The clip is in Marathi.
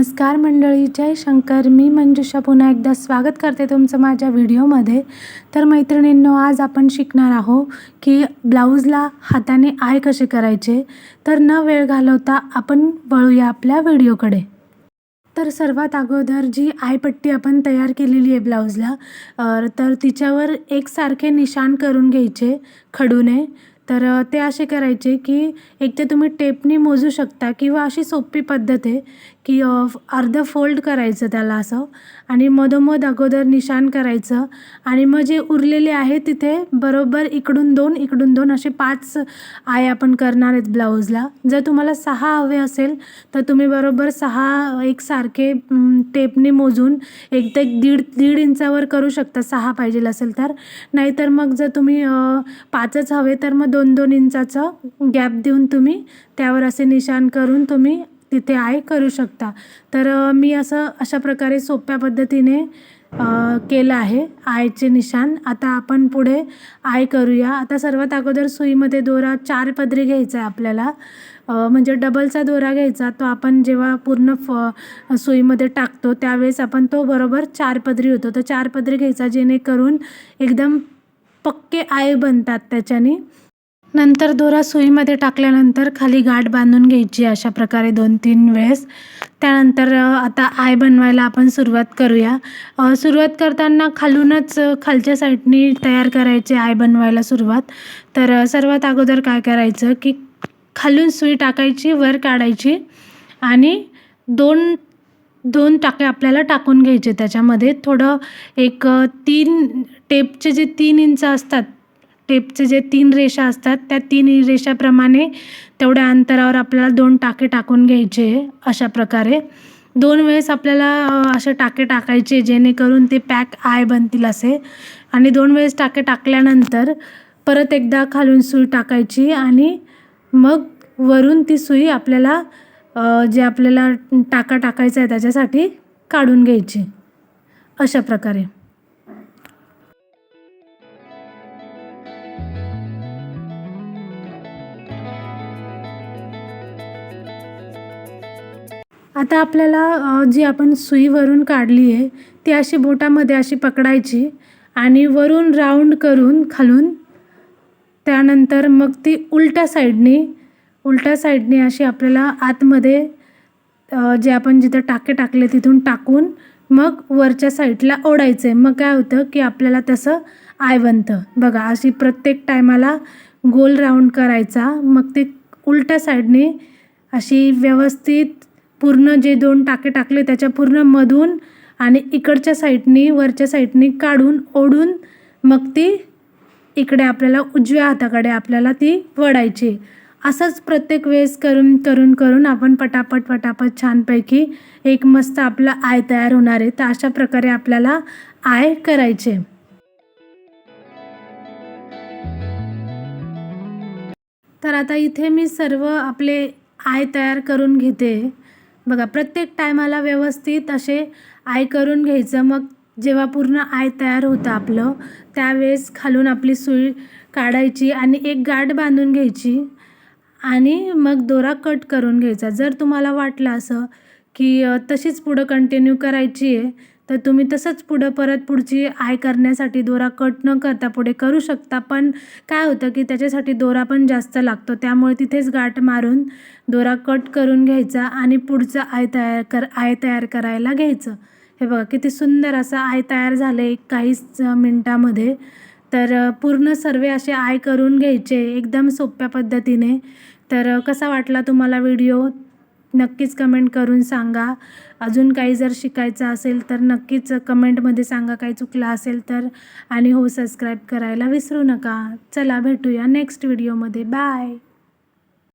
नमस्कार मंडळी जय शंकर. मी मंजुषा पुन्हा एकदा स्वागत करते तुमचं माझ्या व्हिडिओमध्ये. तर मैत्रिणींनो आज आपण शिकणार आहोत की ब्लाऊजला हाताने आय कसे करायचे. तर न वेळ घालवता आपण वळूया आपल्या व्हिडिओकडे. तर सर्वात अगोदर जी आयपट्टी आपण तयार केलेली आहे ब्लाऊजला तर तिच्यावर एकसारखे निशाण करून घ्यायचे खडूने. तर ते असे करायचे की एक तर तुम्ही टेपनी मोजू शकता किंवा अशी सोपी पद्धत आहे की अर्धं फोल्ड करायचं त्याला असं आणि मधोमध अगोदर निशाण करायचं आणि मग जे उरलेले आहे तिथे बरोबर इकडून दोन इकडून दोन असे पाच आय आपण करणार आहेत ब्लाऊजला. जर तुम्हाला सहा हवे असेल तर तुम्ही बरोबर सहा एकसारखे टेपने मोजून एक तर एक दीड दीड इंचावर करू शकता सहा पाहिजे असेल तर. नाहीतर मग जर तुम्ही पाचच हवे तर मग दोन दोन दोन इंचाचं गॅप देऊन तुम्ही त्यावर असे निशाण करून तुम्ही तिथे आय करू शकता. तर मी असं अशा प्रकारे सोप्या पद्धतीने केलं आहे आयचे निशाण. आता आपण पुढे आय करूया. आता सर्वात अगोदर सुईमध्ये दोरा चार पदरी घ्यायचा आहे आपल्याला. म्हणजे डबलचा दोरा घ्यायचा. तो आपण जेव्हा पूर्ण फ सुईमध्ये टाकतो त्यावेळेस आपण तो बरोबर चार पदरी होतो. तर चार पदरी घ्यायचा जेणेकरून एकदम पक्के आय बनतात त्याच्याने. नंतर दोरा सुईमध्ये टाकल्यानंतर खाली गाठ बांधून घ्यायची अशा प्रकारे दोन तीन वेळेस. त्यानंतर आता आय बनवायला आपण सुरुवात करूया. सुरुवात करताना खालूनच खालच्या साईडनी तयार करायचे आय बनवायला सुरुवात. तर सर्वात अगोदर काय करायचं की खालून सुई टाकायची वर काढायची आणि दोन दोन टाके आपल्याला टाकून घ्यायचे. त्याच्यामध्ये थोडं एक तीन टेपचे जे तीन इंच असतात टेपचे जे तीन रेषा असतात त्या तीन रेषाप्रमाणे तेवढ्या अंतरावर आपल्याला दोन टाके टाकून घ्यायचे अशा प्रकारे. दोन वेळेस आपल्याला असे टाके टाकायचे जेणेकरून ते पॅक आय बनतील असे. आणि दोन वेळेस टाके टाकल्यानंतर परत एकदा खालून सुई टाकायची आणि मग वरून ती सुई आपल्याला जे आपल्याला टाका टाकायचा आहे त्याच्यासाठी काढून घ्यायची. अशा प्रकारे. आता आपल्याला जी आपण सुईवरून काढली आहे ती अशी बोटामध्ये अशी पकडायची आणि वरून राऊंड करून खालून त्यानंतर मग ती उलट्या साईडने उलट्या साईडने अशी आपल्याला आतमध्ये जे आपण जिथं टाके टाकले तिथून टाकून मग वरच्या साईडला ओढायचं. आहे मग काय होतं की आपल्याला तसं आय बनतं बघा अशी प्रत्येक टायमाला गोल राऊंड करायचा. मग ते उलट्या साईडने अशी व्यवस्थित पूर्ण जे दोन टाके टाकले त्याच्या पूर्ण मधून आणि इकडच्या साईडनी वरच्या साईडनी काढून ओढून मग ती इकडे आपल्याला उजव्या हाताकडे आपल्याला ती वडायची असंच प्रत्येक वेळेस करून करून करून आपण पटापट पटापट छानपैकी एक मस्त आपला आय तयार होणार आहे. तर अशा प्रकारे आपल्याला आय करायचे. तर आता इथे मी सर्व आपले आय तयार करून घेते. बघा प्रत्येक टायमाला व्यवस्थित असे आय करून घ्यायचं. मग जेव्हा पूर्ण आय तयार होतं आपलं त्यावेळेस खालून आपली सुई काढायची आणि एक गाठ बांधून घ्यायची आणि मग दोरा कट करून घ्यायचा. जर तुम्हाला वाटलं असं की तशीच पुढं कंटिन्यू करायची आहे तर तुम्ही तसंच पुढं परत पुढची आय करण्यासाठी दोरा कट न करता पुढे करू शकता. पण काय होतं की त्याच्यासाठी दोरा पण जास्त लागतो. त्यामुळे तिथेच गाठ मारून दोरा कट करून घ्यायचा आणि पुढचं आय तयार कर आय तयार करायला घ्यायचं. हे बघा किती सुंदर असं आय तयार झालं आहे काहीच मिनटामध्ये. तर पूर्ण सर्व असे आय करून घ्यायचे एकदम सोप्या पद्धतीने. तर कसा वाटला तुम्हाला व्हिडिओ? नक्कीच कमेंट करून सांगा. अजून काही जर शिकायचं असेल तर नक्कीच कमेंटमध्ये सांगा. काही चुकलं असेल तर. आणि हो सबस्क्राईब करायला विसरू नका. चला भेटूया नेक्स्ट व्हिडिओमध्ये बाय